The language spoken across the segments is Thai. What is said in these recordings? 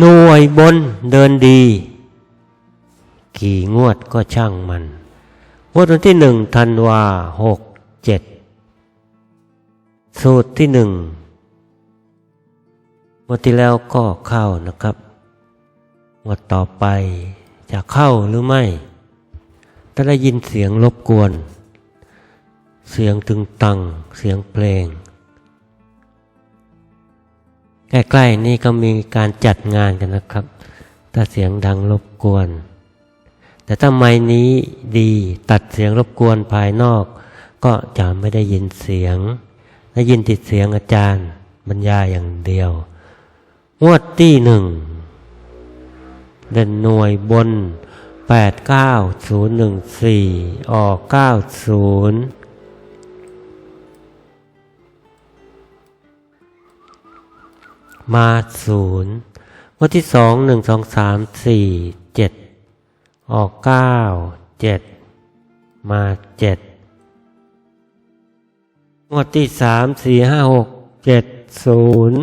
หน่วยบนเดินดี กี่งวดก็ช่างมัน งวดวันที่หนึ่งธันวาหกเจ็ดสูตรที่หนึ่งงวดที่แล้วก็เข้านะครับงวดต่อไปจะเข้าหรือไม่ ถ้าได้ยินเสียงรบกวน เสียงตึงตัง เสียงเพลง ใกล้ๆนี่ก็มีการจัดงานกันนะครับ ถ้าเสียงดังรบกวน แต่ถ้าไม้นี้ดีตัดเสียงรบกวนภายนอก ก็จะไม่ได้ยินเสียงได้ยินติดเสียงอาจารย์บรรยายอย่างเดียว งวดที่หนึ่งเด่นหน่วยบน 89014 ออก 90 มาศูนย์งวันที่สองหนึ่งสองสามสี่เจ็ดออกเก้าเจ็ดมาเจ็ดงวดที่สามสี่ห้าหกเจ็ดศูนย์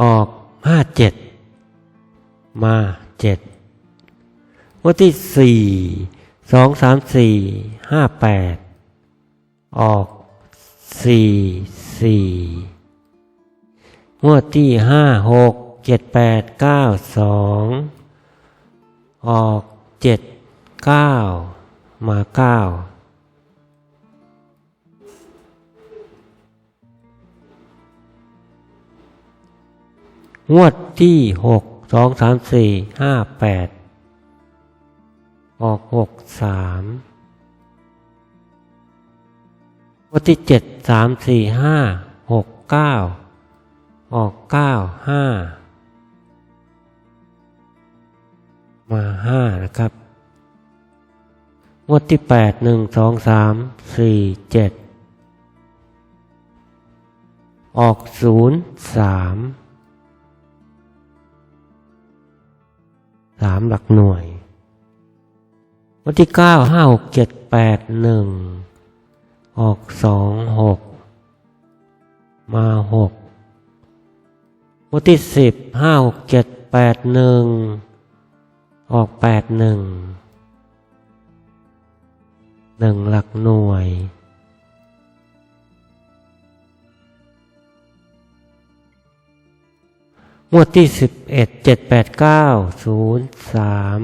ออกห้าเจ็ดมาเจ็ดงวดที่สี่สองสามสี่ห้าแปดออกสี่สี่ งวดที่ห้าหกเจ็ดแปดเก้าสองออกเจ็ดเก้ามาเก้างวดที่หกสองสามสี่ห้าแปดออกหกสามงวดที่เจ็ดสามสี่ห้าหกเก้า ออกเก้าห้ามาห้านะครับ งวดที่แปดหนึ่งสองสามสี่เจ็ดออกศูนย์สามสามหลักหน่วย งวันที่เก้าห้าหกเจ็ดแปดหนึ่งออกสองหกมาหก วันที่สิบห้าหกเจ็ดแปดหนึ่งออกแปดหนึ่งหนึ่งหลักหน่วย งวดที่สิบเอ็ดเจ็ดแปดเก้าศูนย์สาม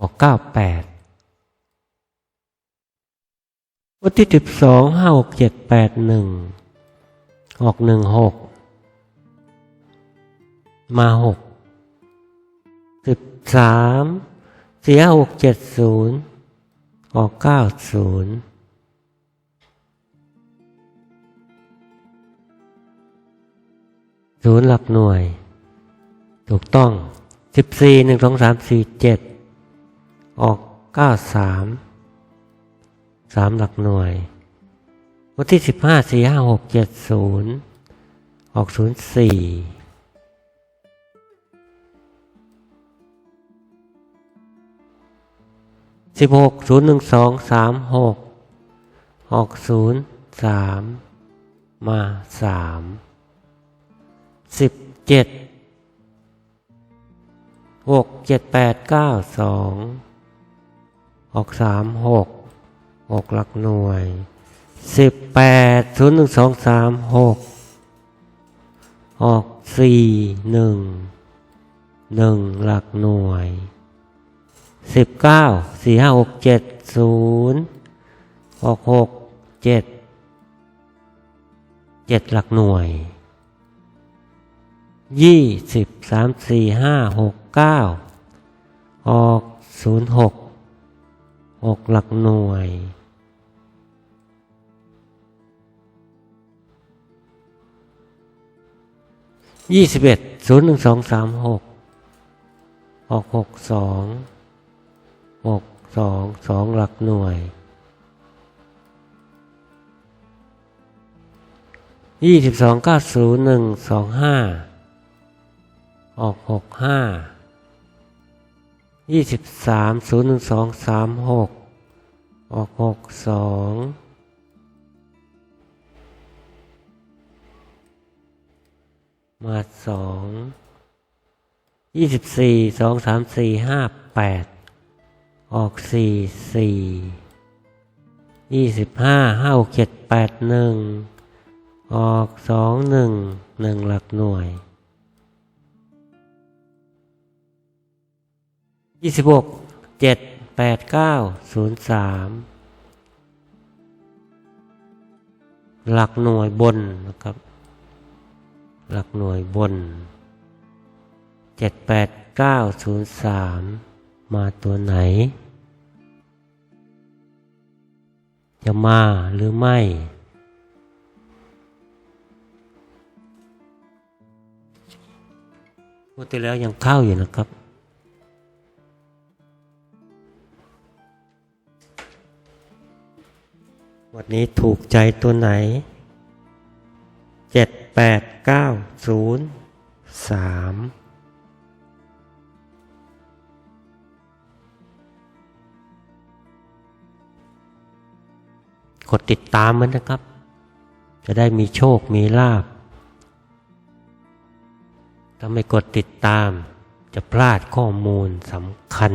ออกเก้าแปด วันที่สิบสองห้าหกเจ็ดแปดหนึ่งออกหนึ่งหกมาหกสิบสามสี่ห้าหกเจ็ดศูนย์ออกเก้าศูนย์ศูนย์หลักหน่วย ถูกต้องสิบสี่หนึ่งสองสามสี่เจ็ดออกเก้าสาม สามหลักหน่วย วันที่สิบห้าสี่ห้าหกเจ็ดศูนย์ออกศูนย์สี่สิบหกศูนย์หนึ่งสองสามหกออกศูนย์สามมาสามสิบเจ็ดหกเจ็ดแปดเก้าสองออกสามหก หกหลักหน่วยสิบแปดศูนย์หนึ่งสองสามหกออกสี่หนึ่งหนึ่งหลักหน่วยสิบเก้าสี่ห้าหกเจ็ดศูนย์ออกหกเจ็ดเจ็ดหลักหน่วยยี่สิบสามสี่ห้าหกเก้าออกศูนย์หก หกหลักหน่วย ยี่สิบเอ็ดศูนย์หนึ่งสองสามหกออกหกสองหกสองสองหลักหน่วยยี่สิบสองเก้าศูนย์หนึ่งสองห้าออกหกห้า ยี่สิบสามศูนย์หนึ่งสองสามหกออกหกสองมาสองยี่สิบสี่สองสามสี่ห้าแปดออกสี่สี่ยี่สิบห้าห้าหกเจ็ดแปดหนึ่งออกสองหนึ่งหนึ่งหลักหน่วย ยี่สิบหกเจ็ดแปดเก้าศูนย์สามหลักหน่วยบนนะครับ หลักหน่วยบนเจ็ดแปดเก้าศูนย์สามมาตัวไหน จะมาหรือไม่พูดไปแล้วยังเข้าอยู่นะครับ วันนี้ถูกใจตัวไหนเจ็ดแปดเก้าศูนย์สามกดติดตามมันนะครับ จะได้มีโชคมีลาบถ้าไม่กดติดตาม จะพลาดข้อมูลสำคัญ